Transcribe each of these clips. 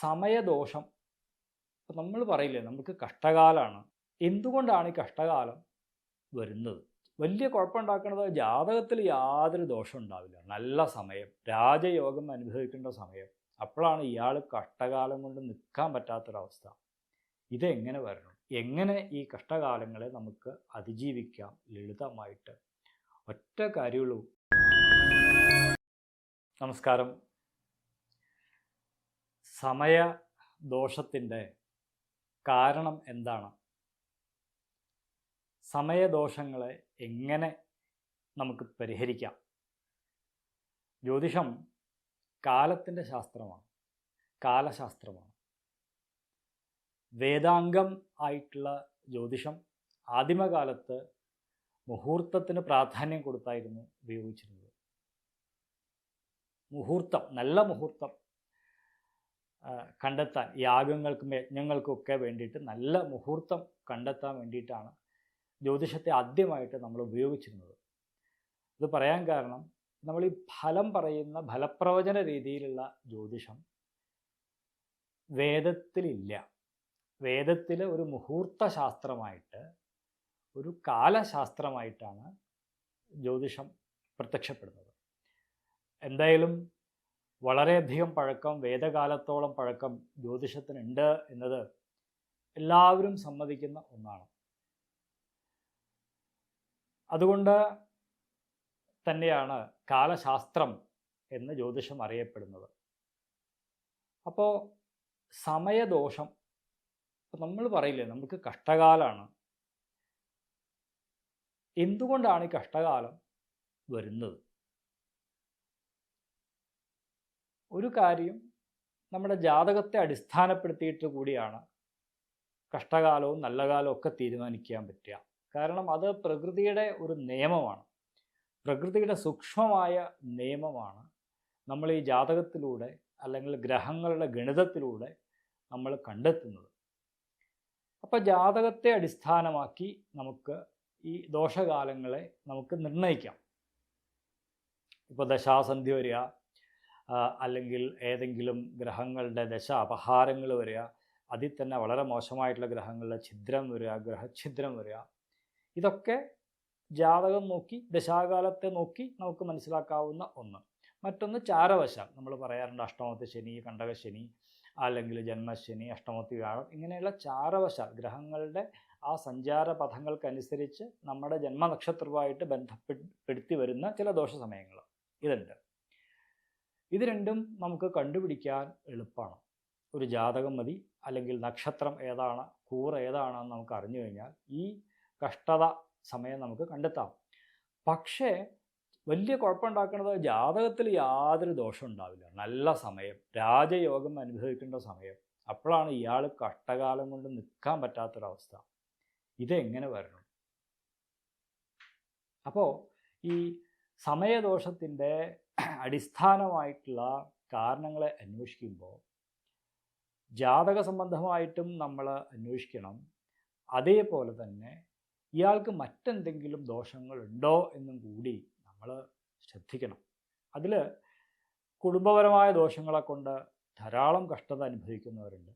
സമയദോഷം. ഇപ്പം നമ്മൾ പറയില്ലേ നമുക്ക് കഷ്ടകാലമാണ് എന്തുകൊണ്ടാണ് ഈ കഷ്ടകാലം വരുന്നത്? വലിയ കുഴപ്പമുണ്ടാക്കുന്നത് ജാതകത്തിൽ യാതൊരു ദോഷം ഉണ്ടാവില്ല. നല്ല സമയം രാജയോഗം അനുഭവിക്കേണ്ട സമയം. അപ്പോഴാണ് ഇയാൾ കഷ്ടകാലം കൊണ്ട് നിൽക്കാൻ പറ്റാത്തൊരവസ്ഥ. ഇതെങ്ങനെ വരണം? എങ്ങനെ ഈ കഷ്ടകാലങ്ങളെ നമുക്ക് അതിജീവിക്കാം? ലളിതമായിട്ട് ഒറ്റ കാര്യമുള്ളൂ. നമസ്കാരം. സമയദോഷത്തിന്റെ കാരണം എന്താണ്? സമയദോഷങ്ങളെ എങ്ങനെ നമുക്ക് പരിഹരിക്കാം? ജ്യോതിഷം കാലത്തിന്റെ ശാസ്ത്രമാണ് കാലശാസ്ത്രമാണ്. വേദാംഗം ആയിട്ടുള്ള ജ്യോതിഷം ആദിമകാലത്ത് മുഹൂർത്തത്തിന് പ്രാധാന്യം കൊടുത്തായിരുന്നു ഉപയോഗിച്ചിരുന്നത്. മുഹൂർത്തം നല്ല മുഹൂർത്തം. കണ്ടെത്താൻ യാഗങ്ങൾക്കും യജ്ഞങ്ങൾക്കൊക്കെ വേണ്ടിയിട്ട് നല്ല മുഹൂർത്തം കണ്ടെത്താൻ വേണ്ടിയിട്ടാണ് ജ്യോതിഷത്തെ ആദ്യമായിട്ട് നമ്മൾ ഉപയോഗിച്ചിരുന്നത്. ഇത് പറയാൻ കാരണം നമ്മൾ ഈ ഫലം പറയുന്ന ഫലപ്രവചന രീതിയിലുള്ള ജ്യോതിഷം വേദത്തിലില്ല. വേദത്തിൽ ഒരു മുഹൂർത്ത ശാസ്ത്രമായിട്ട് ഒരു കാലശാസ്ത്രമായിട്ടാണ് ജ്യോതിഷം പ്രത്യക്ഷപ്പെടുന്നത്. എന്തായാലും വളരെയധികം പഴക്കം വേദകാലത്തോളം പഴക്കം ജ്യോതിഷത്തിനുണ്ട് എന്നത് എല്ലാവരും സമ്മതിക്കുന്ന ഒന്നാണ്. അതുകൊണ്ട് തന്നെയാണ് കാലശാസ്ത്രം എന്ന് ജ്യോതിഷം അറിയപ്പെടുന്നത്. അപ്പോൾ സമയദോഷം ഇപ്പം നമ്മൾ പറയില്ലേ നമുക്ക് കഷ്ടകാലമാണ് എന്തുകൊണ്ടാണ് ഈ കഷ്ടകാലം വരുന്നത്? ഒരു കാര്യം നമ്മുടെ ജാതകത്തെ അടിസ്ഥാനപ്പെടുത്തിയിട്ട് കൂടിയാണ് കഷ്ടകാലവും നല്ല കാലവും ഒക്കെ തീരുമാനിക്കാൻ പറ്റുക. കാരണം അത് പ്രകൃതിയുടെ ഒരു നിയമമാണ്. പ്രകൃതിയുടെ സൂക്ഷ്മമായ നിയമമാണ്. നമ്മൾ ഈ ജാതകത്തിലൂടെ അല്ലെങ്കിൽ ഗ്രഹങ്ങളുടെ ഗണിതത്തിലൂടെ നമ്മൾ കണ്ടെത്തുന്നത്. അപ്പോൾ ജാതകത്തെ അടിസ്ഥാനമാക്കി നമുക്ക് ഈ ദോഷകാലങ്ങളെ നമുക്ക് നിർണയിക്കാം. ഇപ്പോൾ ദശാസന്ധി വരിക അല്ലെങ്കിൽ ഏതെങ്കിലും ഗ്രഹങ്ങളുടെ ദശ അപഹാരങ്ങൾ വരിക അതിൽ തന്നെ വളരെ മോശമായിട്ടുള്ള ഗ്രഹങ്ങളുടെ ഛിദ്രം വരിക ഗ്രഹഛിദ്രം വരിക. ഇതൊക്കെ ജാതകം നോക്കി ദശാകാലത്തെ നോക്കി നമുക്ക് മനസ്സിലാക്കാവുന്ന ഒന്ന്. മറ്റൊന്ന് ചാരവശം. നമ്മൾ പറയാറുണ്ട് അഷ്ടമത്തെ ശനി കണ്ടകശനി അല്ലെങ്കിൽ ജന്മശനി അഷ്ടമത്തി വ്യാഴം ഇങ്ങനെയുള്ള ചാരവശാൽ ഗ്രഹങ്ങളുടെ ആ സഞ്ചാര പഥങ്ങൾക്കനുസരിച്ച് നമ്മുടെ ജന്മനക്ഷത്രവുമായിട്ട് ബന്ധപ്പെടുത്തി വരുന്ന ചില ദോഷ സമയങ്ങൾ ഇതുണ്ട്. ഇത് രണ്ടും നമുക്ക് കണ്ടുപിടിക്കാൻ എളുപ്പമാണ്. ഒരു ജാതകം മതി അല്ലെങ്കിൽ നക്ഷത്രം ഏതാണ് കൂർ ഏതാണെന്ന് നമുക്ക് അറിഞ്ഞു കഴിഞ്ഞാൽ ഈ കഷ്ടത സമയം നമുക്ക് കണ്ടെത്താം. പക്ഷേ വലിയ കുഴപ്പമുണ്ടാക്കുന്നത് ജാതകത്തിൽ യാതൊരു ദോഷം ഉണ്ടാവില്ല. നല്ല സമയം രാജയോഗം അനുഭവിക്കേണ്ട സമയം. അപ്പോഴാണ് ഇയാൾ കഷ്ടകാലം കൊണ്ട് നിൽക്കാൻ പറ്റാത്തൊരവസ്ഥ. ഇതെങ്ങനെ വരണം? അപ്പോൾ ഈ സമയദോഷത്തിന്റെ അടിസ്ഥാനമായിട്ടുള്ള കാരണങ്ങളെ അന്വേഷിക്കുമ്പോൾ ജാതക സംബന്ധമായിട്ടും നമ്മൾ അന്വേഷിക്കണം. അതേപോലെ തന്നെ ഇയാൾക്ക് മറ്റെന്തെങ്കിലും ദോഷങ്ങളുണ്ടോ എന്നും കൂടി നമ്മൾ ശ്രദ്ധിക്കണം. അതിൽ കുടുംബപരമായ ദോഷങ്ങളെ കൊണ്ട് ധാരാളം കഷ്ടത അനുഭവിക്കുന്നവരുണ്ട്.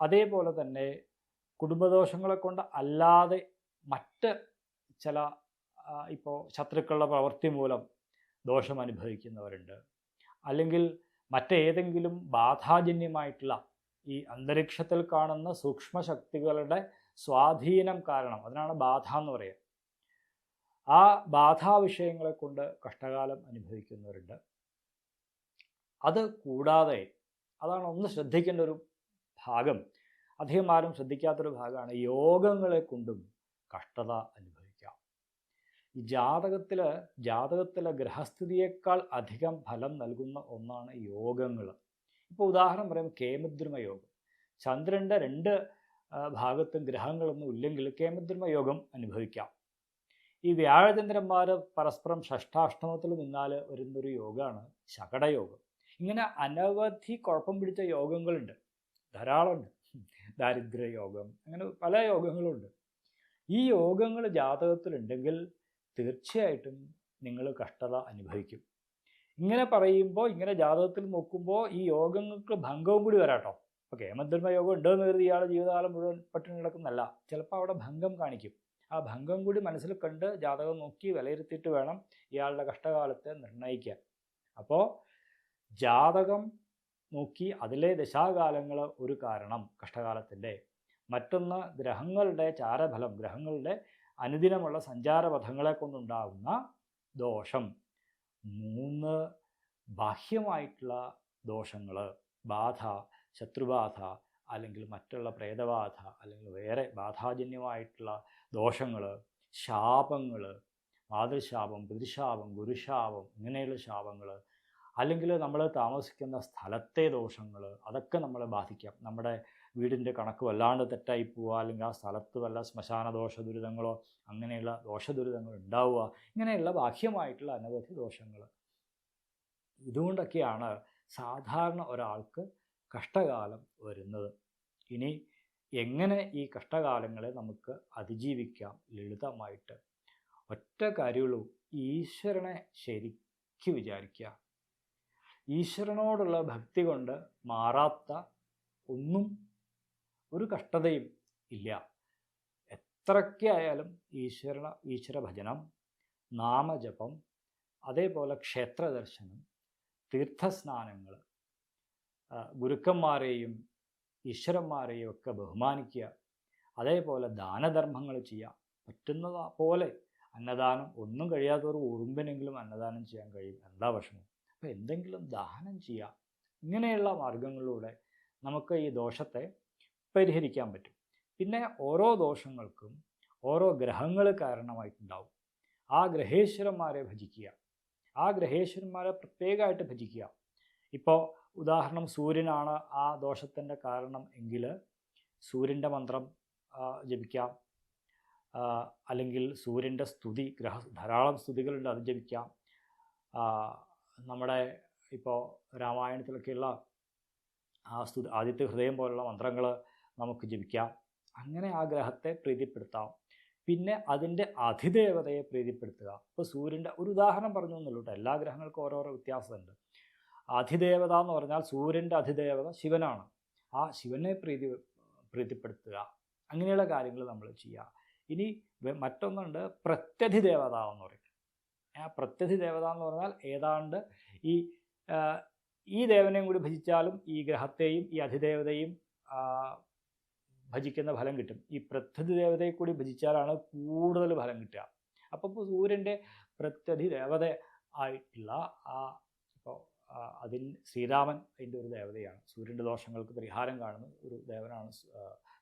അതേപോലെ തന്നെ കുടുംബദോഷങ്ങളെ കൊണ്ട് അല്ലാതെ മറ്റ് ചില ഇപ്പോൾ ശത്രുക്കളുടെ പ്രവൃത്തി മൂലം ദോഷം അനുഭവിക്കുന്നവരുണ്ട്. അല്ലെങ്കിൽ മറ്റേതെങ്കിലും ബാധാജന്യമായിട്ടുള്ള ഈ അന്തരീക്ഷത്തിൽ കാണുന്ന സൂക്ഷ്മ ശക്തികളുടെ സ്വാധീനം കാരണം അതിനാണ് ബാധ എന്ന് പറയുക. ആ ബാധാ വിഷയങ്ങളെ കൊണ്ട് കഷ്ടകാലം അനുഭവിക്കുന്നവരുണ്ട്. അത് കൂടാതെ അതാണ് ഒന്ന് ശ്രദ്ധിക്കേണ്ട ഒരു ഭാഗം. അധികം ആരും ശ്രദ്ധിക്കാത്തൊരു ഭാഗമാണ് യോഗങ്ങളെ കൊണ്ടും കഷ്ടത അനുഭവിക്കാം ഈ ജാതകത്തിൽ ജാതകത്തിലെ ഗ്രഹസ്ഥിതിയേക്കാൾ അധികം ഫലം നൽകുന്ന ഒന്നാണ് യോഗങ്ങൾ ഇപ്പോൾ ഉദാഹരണം പറയുമ്പോൾ കേമുദ്രമ യോഗം. ചന്ദ്രന്റെ രണ്ട് ഭാഗത്തും ഗ്രഹങ്ങളൊന്നും ഇല്ലെങ്കിൽ കേമുദ്രമ യോഗം അനുഭവിക്കാം. ഈ വ്യാഴചന്ദ്രന്മാർ പരസ്പരം ഷഷ്ടാഷ്ടമത്തിൽ നിന്നാൽ വരുന്നൊരു യോഗമാണ് ശകടയോഗം. ഇങ്ങനെ അനവധി കുഴപ്പം പിടിച്ച യോഗങ്ങളുണ്ട്. ധാരാളമുണ്ട്. ദാരിദ്ര്യ യോഗം അങ്ങനെ പല യോഗങ്ങളുണ്ട്. ഈ യോഗങ്ങൾ ജാതകത്തിലുണ്ടെങ്കിൽ തീർച്ചയായിട്ടും നിങ്ങൾ കഷ്ടത അനുഭവിക്കും. ഇങ്ങനെ പറയുമ്പോൾ ഇങ്ങനെ ജാതകത്തിൽ നോക്കുമ്പോൾ ഈ യോഗങ്ങൾക്ക് ഭംഗവും കൂടി വരാട്ടോ. ഓക്കെ കേമധർമ്മ യോഗം ഉണ്ടെന്ന് കരുതി ഇയാളുടെ ജീവിതകാലം മുഴുവൻ പട്ടിണി കിടക്കുന്നല്ല ചിലപ്പോൾ അവിടെ ഭംഗം കാണിക്കും. ആ ഭംഗം കൂടി മനസ്സിൽ കണ്ട് ജാതകം നോക്കി വിലയിരുത്തിയിട്ട് വേണം ഇയാളുടെ കഷ്ടകാലത്തെ നിർണയിക്കാൻ. അപ്പോൾ ജാതകം നോക്കി അതിലെ ദശാകാലങ്ങൾ ഒരു കാരണം കഷ്ടകാലത്തിന്റെ മറ്റൊന്ന് ഗ്രഹങ്ങളുടെ ചാരഫലം ഗ്രഹങ്ങളുടെ അനുദിനമുള്ള സഞ്ചാരപഥങ്ങളെ കൊണ്ടുണ്ടാകുന്ന ദോഷം. മൂന്ന് ബാഹ്യമായിട്ടുള്ള ദോഷങ്ങൾ ബാധ ശത്രുബാധ അല്ലെങ്കിൽ മറ്റുള്ള പ്രേതബാധ അല്ലെങ്കിൽ വേറെ ബാധാജന്യമായിട്ടുള്ള ദോഷങ്ങൾ ശാപങ്ങൾ മാതൃശാപം പിതൃശാപം ഗുരുശാപം ഇങ്ങനെയുള്ള ശാപങ്ങൾ അല്ലെങ്കിൽ നമ്മൾ താമസിക്കുന്ന സ്ഥലത്തെ ദോഷങ്ങൾ അതൊക്കെ നമ്മളെ ബാധിക്കാം. നമ്മുടെ വീടിന്റെ കണക്ക് വല്ലാണ്ട് തെറ്റായി പോവുക അല്ലെങ്കിൽ ആ സ്ഥലത്ത് വല്ല ശ്മശാന ദോഷ ദുരിതങ്ങളോ അങ്ങനെയുള്ള ദോഷ ദുരിതങ്ങൾ ഉണ്ടാവുക ഇങ്ങനെയുള്ള ബാഹ്യമായിട്ടുള്ള അനവധി ദോഷങ്ങൾ. ഇതുകൊണ്ടൊക്കെയാണ് സാധാരണ ഒരാൾക്ക് കഷ്ടകാലം വരുന്നത്. ഇനി എങ്ങനെ ഈ കഷ്ടകാലങ്ങളെ നമുക്ക് അതിജീവിക്കാം? ലളിതമായിട്ട് ഒറ്റ കാര്യമുള്ളൂ. ഈശ്വരനെ ശരിക്ക് വിചാരിക്കുക. ഈശ്വരനോടുള്ള ഭക്തി കൊണ്ട് മാറാത്ത ഒന്നും ഒരു കഷ്ടതയും ഇല്ല. എത്രയൊക്കെ ആയാലും ഈശ്വര ഈശ്വര ഭജനം നാമജപം അതേപോലെ ക്ഷേത്ര ദർശനം തീർത്ഥസ്നാനങ്ങൾ ഗുരുക്കന്മാരെയും ഈശ്വരന്മാരെയും ഒക്കെ ബഹുമാനിക്കുക അതേപോലെ ദാനധർമ്മങ്ങൾ ചെയ്യുക പറ്റുന്നത് പോലെ അന്നദാനം ഒന്നും കഴിയാത്തവർ ഉറുമ്പിനെങ്കിലും അന്നദാനം ചെയ്യാൻ കഴിയും. എന്താ വിഷമം? അപ്പോൾ എന്തെങ്കിലും ദാനം ചെയ്യുക ഇങ്ങനെയുള്ള മാർഗങ്ങളിലൂടെ നമുക്ക് ഈ ദോഷത്തെ പരിഹരിക്കാൻ പറ്റും. പിന്നെ ഓരോ ദോഷങ്ങൾക്കും ഓരോ ഗ്രഹങ്ങൾ കാരണമായിട്ടുണ്ടാവും. ആ ഗ്രഹേശ്വരന്മാരെ ഭജിക്കുക. ആ ഗ്രഹേശ്വരന്മാരെ പ്രത്യേകമായിട്ട് ഭജിക്കുക. ഇപ്പോൾ ഉദാഹരണം സൂര്യനാണ് ആ ദോഷത്തിന്റെ കാരണം എങ്കിൽ സൂര്യന്റെ മന്ത്രം ജപിക്കാം. അല്ലെങ്കിൽ സൂര്യന്റെ സ്തുതി ഗ്രഹ ധാരാളം സ്തുതികളുണ്ട് അത് ജപിക്കാം. നമ്മുടെ ഇപ്പോൾ രാമായണത്തിലൊക്കെയുള്ള ആ സ്തു ആദിത്യ ഹൃദയം പോലുള്ള മന്ത്രങ്ങൾ നമുക്ക് ജപിക്കാം അങ്ങനെ ആ ഗ്രഹത്തെ പ്രീതിപ്പെടുത്താം. പിന്നെ അതിന്റെ അധിദേവതയെ പ്രീതിപ്പെടുത്തുക. ഇപ്പോൾ സൂര്യന്റെ ഒരു ഉദാഹരണം പറഞ്ഞു എന്നുള്ളൂ എല്ലാ ഗ്രഹങ്ങൾക്കും ഓരോരോ വ്യത്യാസമുണ്ട്. അധിദേവത എന്ന് പറഞ്ഞാൽ സൂര്യന്റെ അധിദേവത ശിവനാണ്. ആ ശിവനെ പ്രീതി പ്രീതിപ്പെടുത്തുക. അങ്ങനെയുള്ള കാര്യങ്ങൾ നമ്മൾ ചെയ്യുക. ഇനി മറ്റൊന്നുണ്ട് പ്രത്യധി ദേവത എന്ന് പറയും ആ പ്രത്യധി ദേവത എന്ന് പറഞ്ഞാൽ ഏതാണ്ട് ഈ ഈ ദേവനെയും കൂടി ഭജിച്ചാലും ഈ ഗ്രഹത്തെയും ഈ അധിദേവതയും ഭജിക്കുന്ന ഫലം കിട്ടും. ഈ പ്രത്യധി ദേവതയെ കൂടി ഭജിച്ചാലാണ് കൂടുതൽ ഫലം കിട്ടുക. അപ്പോൾ സൂര്യന്റെ പ്രത്യധി ദേവത ആയിട്ടുള്ള ആ ഇപ്പോൾ അതിൽ ശ്രീരാമൻ അതിന്റെ ഒരു ദേവതയാണ്. സൂര്യന്റെ ദോഷങ്ങൾക്ക് പരിഹാരം കാണുന്ന ഒരു ദേവനാണ്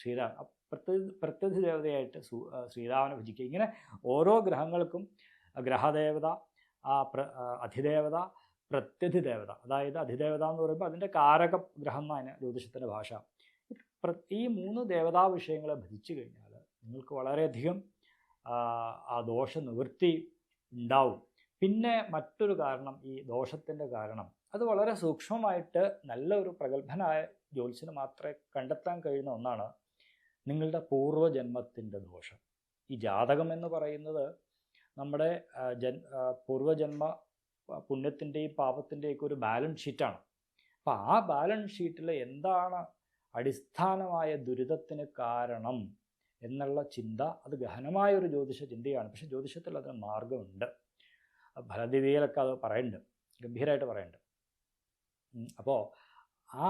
ശ്രീരാമൻ. പ്രത്യധി പ്രത്യധി ദേവതയായിട്ട് ശ്രീരാമനെ ഭജിക്കുക. ഇങ്ങനെ ഓരോ ഗ്രഹങ്ങൾക്കും ഗ്രഹദേവത ആ പ്ര അധിദേവത പ്രത്യധി ദേവത അതായത് അധിദേവത എന്ന് പറയുമ്പോൾ അതിന്റെ കാരക ഗ്രഹം എന്നാണ് ജ്യോതിഷത്തിന്റെ ഭാഷ. ഈ മൂന്ന് ദേവതാ വിഷയങ്ങളെ ഭജിച്ചു കഴിഞ്ഞാൽ നിങ്ങൾക്ക് വളരെയധികം ആ ദോഷ നിവൃത്തി ഉണ്ടാവും. പിന്നെ മറ്റൊരു കാരണം ഈ ദോഷത്തിന്റെ കാരണം അത് വളരെ സൂക്ഷ്മമായിട്ട് നല്ല ഒരു പ്രഗത്ഭനായ ജ്യോത്സ്യന് മാത്രമേ കണ്ടെത്താൻ കഴിയുന്ന ഒന്നാണ് നിങ്ങളുടെ പൂർവജന്മത്തിന്റെ ദോഷം. ഈ ജാതകം എന്ന് പറയുന്നത് നമ്മുടെ ജൻ പൂർവജന്മ പുണ്യത്തിന്റെയും പാപത്തിന്റെയും ഒക്കെ ഒരു ബാലൻസ് ഷീറ്റാണ്. അപ്പോൾ ആ ബാലൻസ് ഷീറ്റിൽ എന്താണ് അടിസ്ഥാനമായ ദുരിതത്തിന് കാരണം എന്നുള്ള ചിന്ത അത് ഗഹനമായ ഒരു ജ്യോതിഷ ചിന്തയാണ്. പക്ഷെ ജ്യോതിഷത്തിൽ അതിന് മാർഗമുണ്ട്. ഫലദിവിയിലൊക്കെ അത് പറയുന്നുണ്ട്. ഗംഭീരമായിട്ട് പറയുന്നുണ്ട്. അപ്പോൾ ആ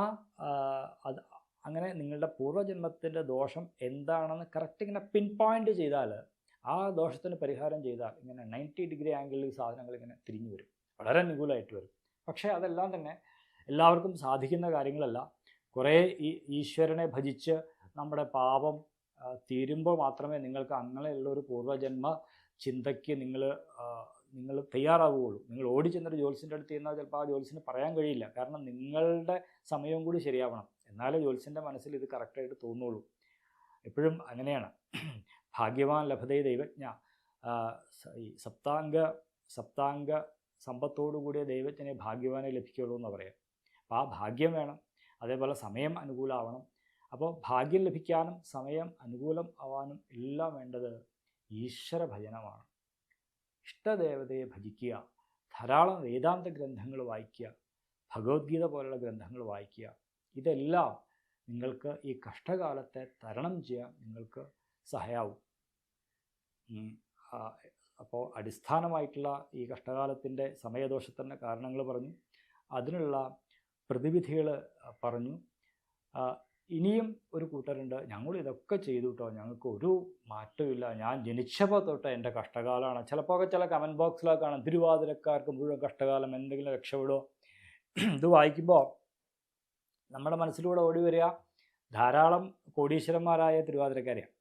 അത് അങ്ങനെ നിങ്ങളുടെ പൂർവജന്മത്തിന്റെ ദോഷം എന്താണെന്ന് കറക്റ്റ് ഇങ്ങനെ പിൻ പോയിന്റ് ചെയ്താൽ ആ ദോഷത്തിന് പരിഹാരം ചെയ്താൽ ഇങ്ങനെ നയന്റി ഡിഗ്രി ആംഗിളിൽ സാധനങ്ങൾ ഇങ്ങനെ തിരിഞ്ഞു വരും. വളരെ അനുകൂലമായിട്ട് വരും. പക്ഷേ അതെല്ലാം തന്നെ എല്ലാവർക്കും സാധിക്കുന്ന കാര്യങ്ങളല്ല. കുറേ ഈശ്വരനെ ഭജിച്ച് നമ്മുടെ പാപം തീരുമ്പോൾ മാത്രമേ നിങ്ങൾക്ക് അങ്ങനെയുള്ള ഒരു പൂർവജന്മ ചിന്തയ്ക്ക് നിങ്ങൾ നിങ്ങൾ തയ്യാറാവുകയുള്ളൂ. നിങ്ങൾ ഓടി ചെന്നൊരു ജ്യോത്സ്യന്റെ അടുത്ത് ചെന്നാൽ ചിലപ്പോൾ ആ ജ്യോത്സ്യന് പറയാൻ കഴിയില്ല. കാരണം നിങ്ങളുടെ സമയവും കൂടി ശരിയാവണം. എന്നാലേ ജ്യോത്സ്യന്റെ മനസ്സിൽ ഇത് കറക്റ്റായിട്ട് തോന്നുള്ളൂ. എപ്പോഴും അങ്ങനെയാണ്. ഭാഗ്യവാൻ ലഭതേ ദൈവജ്ഞ. ഈ സപ്താംഗ സപ്താംഗ സമ്പത്തോടുകൂടിയ ദൈവജ്ഞനെ ഭാഗ്യവാനെ ലഭിക്കുള്ളൂ എന്ന് പറയാം. അപ്പോൾ ആ ഭാഗ്യം വേണം. അതേപോലെ സമയം അനുകൂലമാവണം അപ്പോൾ ഭാഗ്യം ലഭിക്കാനും സമയം അനുകൂലം ആവാനും എല്ലാം വേണ്ടത് ഈശ്വര ഭജനമാണ് ഇഷ്ടദേവതയെ ഭജിക്കുക ധാരാളം വേദാന്ത ഗ്രന്ഥങ്ങൾ വായിക്കുക ഭഗവത്ഗീത പോലുള്ള ഗ്രന്ഥങ്ങൾ വായിക്കുക ഇതെല്ലാം നിങ്ങൾക്ക് ഈ കഷ്ടകാലത്തെ തരണം ചെയ്യാൻ നിങ്ങൾക്ക് സഹായാവും. അപ്പോൾ അടിസ്ഥാനമായിട്ടുള്ള ഈ കഷ്ടകാലത്തിന്റെ സമയദോഷത്തിന്റെ കാരണങ്ങൾ പറഞ്ഞു. അതിനുള്ള പ്രതിവിധികൾ പറഞ്ഞു. ഇനിയും ഒരു കൂട്ടരുണ്ട്. ഞങ്ങൾ ഇതൊക്കെ ചെയ്തു കേട്ടോ ഞങ്ങൾക്ക് ഒരു മാറ്റമില്ല ഞാൻ ജനിച്ചപ്പോൾ തൊട്ട് എന്റെ കഷ്ടകാലമാണ് ചിലപ്പോൾ ചില കമന്റ് ബോക്സിലൊക്കെ കാണാം. തിരുവാതിരക്കാർക്ക് മുഴുവൻ കഷ്ടകാലം എന്തെങ്കിലും രക്ഷപ്പെടുമോ ഇത് വായിക്കുമ്പോൾ നമ്മുടെ മനസ്സിലൂടെ ഓടി വരിക. ധാരാളം കോടീശ്വരന്മാരായ തിരുവാതിരക്കാരെയാണ്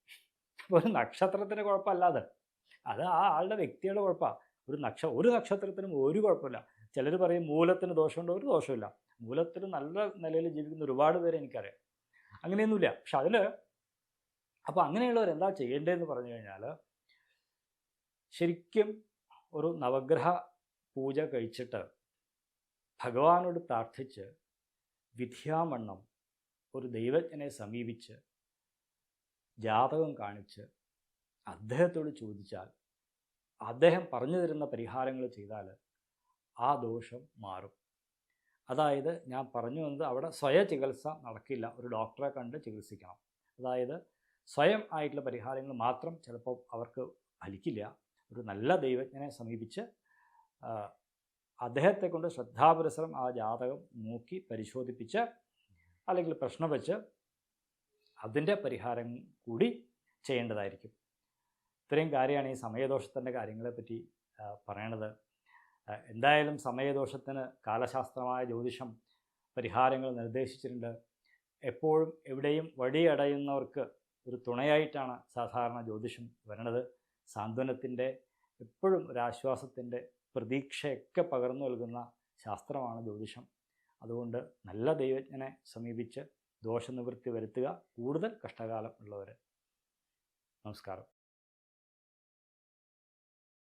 അപ്പോൾ ഒരു നക്ഷത്രത്തിന്റെ കുഴപ്പമല്ലാതെ അത്. ആ ആളുടെ വ്യക്തിയുടെ കുഴപ്പമാണ് ഒരു നക്ഷ ഒരു നക്ഷത്രത്തിനും ഒരു കുഴപ്പമില്ല. ചിലർ പറയും മൂലത്തിന് ദോഷമുണ്ടോ? ഒരു ദോഷമില്ല മൂലത്തിന് നല്ല നിലയിൽ ജീവിക്കുന്ന ഒരുപാട് പേരെ എനിക്കറിയാം. അങ്ങനെയൊന്നുമില്ല. പക്ഷെ അതിൽ അപ്പോൾ അങ്ങനെയുള്ളവർ എന്താ ചെയ്യേണ്ടതെന്ന് പറഞ്ഞു കഴിഞ്ഞാൽ ശരിക്കും ഒരു നവഗ്രഹ പൂജ കഴിച്ചിട്ട് ഭഗവാനോട് പ്രാർത്ഥിച്ച് വിദ്യാമണ്ണം ഒരു ദൈവജ്ഞനെ സമീപിച്ച് ജാതകം കാണിച്ച് അദ്ദേഹത്തോട് ചോദിച്ചാൽ അദ്ദേഹം പറഞ്ഞു തരുന്ന പരിഹാരങ്ങൾ ചെയ്താൽ ആ ദോഷം മാറും. അതായത് ഞാൻ പറഞ്ഞു വന്നത് അവിടെ സ്വയ ചികിത്സ നടക്കില്ല. ഒരു ഡോക്ടറെ കണ്ട് ചികിത്സിക്കണം. അതായത് സ്വയം ആയിട്ടുള്ള പരിഹാരങ്ങൾ മാത്രം ചിലപ്പോൾ അവർക്ക് ഫലിക്കില്ല. ഒരു നല്ല ദൈവജ്ഞനെ സമീപിച്ച് അദ്ദേഹത്തെ കൊണ്ട് ശ്രദ്ധാപുരസരം ആ ജാതകം നോക്കി പരിശോധിപ്പിച്ച് അല്ലെങ്കിൽ പ്രശ്നം വെച്ച് അതിന്റെ പരിഹാരം കൂടി ചെയ്യേണ്ടതായിരിക്കും. ഇത്രയും കാര്യമാണ് ഈ സമയദോഷത്തിന്റെ കാര്യങ്ങളെപ്പറ്റി പറയണത്. എന്തായാലും സമയദോഷത്തിന് കാലശാസ്ത്രമായ ജ്യോതിഷം പരിഹാരങ്ങൾ നിർദ്ദേശിച്ചിട്ടുണ്ട്. എപ്പോഴും എവിടെയും വഴിയടയുന്നവർക്ക് ഒരു തുണയായിട്ടാണ് സാധാരണ ജ്യോതിഷം വരണത്. സാന്ത്വനത്തിന്റെ എപ്പോഴും ഒരാശ്വാസത്തിന്റെ പ്രതീക്ഷയൊക്കെ പകർന്നു നൽകുന്ന ശാസ്ത്രമാണ് ജ്യോതിഷം. അതുകൊണ്ട് നല്ല ദൈവജ്ഞനെ സമീപിച്ച് ദോഷനിവൃത്തി വരുത്തുക. കൂടുതൽ കഷ്ടകാലം ഉള്ളവർ നമസ്കാരം.